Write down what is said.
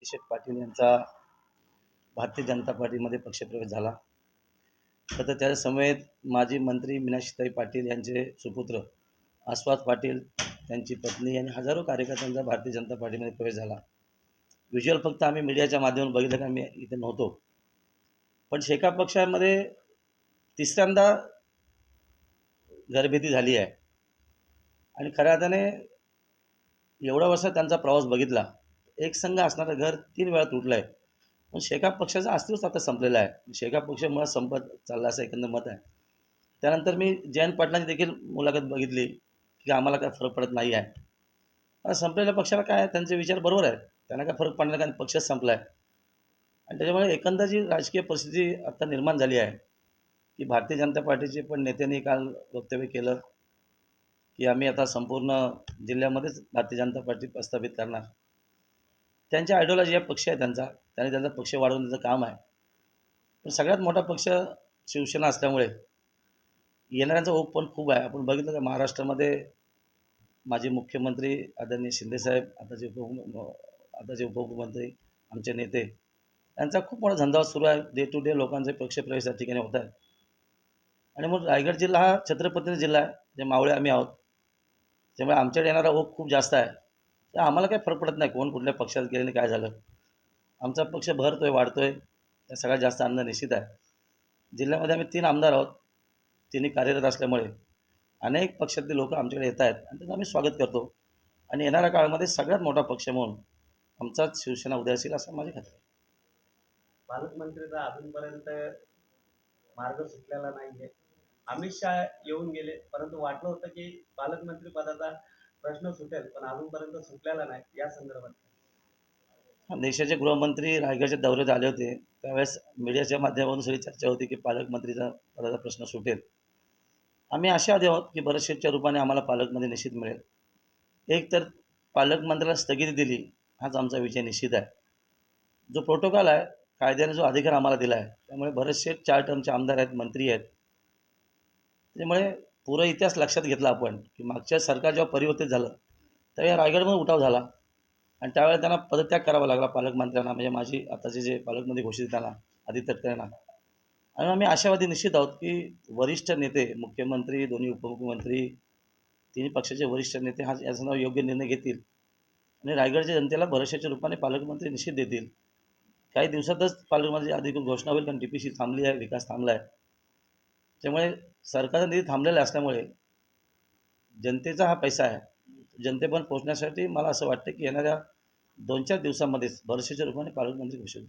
अभिषेक पाटील यांचा भारतीय जनता पार्टीमध्ये पक्षप्रवेश झाला. तर त्या समवेत माजी मंत्री मीनाक्षीताई पाटील यांचे सुपुत्र आस्वाद पाटील त्यांची पत्नी आणि हजारो कार्यकर्त्यांचा भारतीय जनता पार्टीमध्ये प्रवेश झाला. व्हिज्युअल फक्त आम्ही मीडियाच्या माध्यमातून बघितलं की आम्ही इथे नव्हतो. पण शेका पक्षामध्ये तिसऱ्यांदा घरभेटी झाली आहे. आणि खऱ्या अर्थाने एवढ्या वर्षात त्यांचा प्रवास बघितला. एक संघ असणारं घर तीन वेळा तुटलं आहे पण शेकाप पक्षाचं अस्तित्वच आता संपलेलं आहे. शेकाप पक्ष मुळात संपत चालला असं एकंदर मत आहे. त्यानंतर मी जयंत पाटलांची देखील मुलाखत बघितली की आम्हाला काय फरक पडत नाही आहे. आता संपलेल्या पक्षाला काय त्यांचे विचार बरोबर आहेत. त्यांना काय फरक पडणार कारण पक्षच संपला आहे आणि त्याच्यामुळे एकंदर जी राजकीय परिस्थिती आत्ता निर्माण झाली आहे की भारतीय जनता पार्टीचे पण नेत्यांनी काल वक्तव्य केलं की आम्ही आता संपूर्ण जिल्ह्यामध्येच भारतीय जनता पार्टी प्रस्थापित करणार. त्यांच्या आयडिओलॉजी या पक्ष आहे त्यांचा त्यांनी त्यांचा पक्ष वाढवण्याचं काम आहे. पण सगळ्यात मोठा पक्ष शिवसेना असल्यामुळे येणाऱ्यांचा ओप पण खूप आहे. आपण बघितलं का महाराष्ट्रामध्ये माजी मुख्यमंत्री आदरणीय शिंदेसाहेब आताचे उप आताचे उपमुख्यमंत्री आमचे नेते यांचा खूप मोठा धंदा सुरू आहे. डे टू डे लोकांचे पक्षप्रवेश त्या ठिकाणी होत आहेत. आणि मग रायगड जिल्हा हा छत्रपती जिल्हा आहे. जे मावळे आम्ही आहोत. त्यामुळे आमच्याकडे येणारा ओघ खूप जास्त आहे. तर आम्हाला काही फरक पडत नाही कोण कुठल्या पक्षात गेल्याने काय झालं. आमचा पक्ष भरतोय वाढतोय त्या सगळ्यात जास्त आमदार निश्चित आहे. जिल्ह्यामध्ये आम्ही तीन आमदार आहोत तिन्ही कार्यरत असल्यामुळे अनेक पक्षातले लोक आमच्याकडे येत आहेत आणि त्याचं आम्ही स्वागत करतो. आणि येणाऱ्या काळामध्ये सगळ्यात मोठा पक्ष म्हणून आमचाच शिवसेना उद्या असेल असं माझी खात्री आहे. पालकमंत्रीचा अजूनपर्यंत मार्ग सुटलेला आहे अमित शहा येऊन गेले परंतु वाटलं होतं की पालकमंत्री पदाचा प्रश्न सुटेल पण अजूनपर्यंत सुटलेला नाही या संदर्भात. देशाचे गृहमंत्री रायगडच्या दौऱ्यात आले होते. त्यावेळेस मीडियाच्या माध्यमातून सगळी चर्चा होती की पालकमंत्रीचा पदाचा प्रश्न सुटेल. आम्ही आशावादी आहोत की बरेचशेच्या रूपाने आम्हाला पालकमंत्री निश्चित मिळेल. एक तर पालकमंत्र्याला स्थगिती दिली हाच आमचा विजय निश्चित आहे. जो प्रोटोकॉल आहे कायद्याने जो अधिकार आम्हाला दिला आहे त्यामुळे बरेचसे चार टर्मचे आमदार आहेत मंत्री आहेत. त्यामुळे पुरं इतिहास लक्षात घेतला आपण की मागच्या सरकार जेव्हा परिवर्तित झालं तेव्हा रायगडमध्ये उठाव झाला. आणि त्यावेळेला त्यांना पदत्याग करावा लागला पालकमंत्र्यांना म्हणजे माझी आताचे जे पालकमंत्री घोषित त्यांना आदित्य तटकरेंना. आणि आम्ही आशावादी निश्चित आहोत की वरिष्ठ नेते मुख्यमंत्री दोन्ही उपमुख्यमंत्री तिन्ही पक्षाचे वरिष्ठ नेते हा याचा नाव योग्य निर्णय घेतील. आणि रायगडच्या जनतेला भरोशाच्या रूपाने पालकमंत्री निश्चित देतील. काही दिवसातच पालकमंत्री अधिकृत घोषणा होईल कारण डी पी सी थांबली आहे विकास थांबला आहे. त्यामुळे सरकारचा निधी थांबलेला असल्यामुळे जनतेचा हा पैसा आहे. जनतेपर्यंत पोहोचण्यासाठी मला असं वाटतं की येणाऱ्या दोन चार दिवसामध्येच भरोशाच्या रूपाने पालकमंत्री घोषित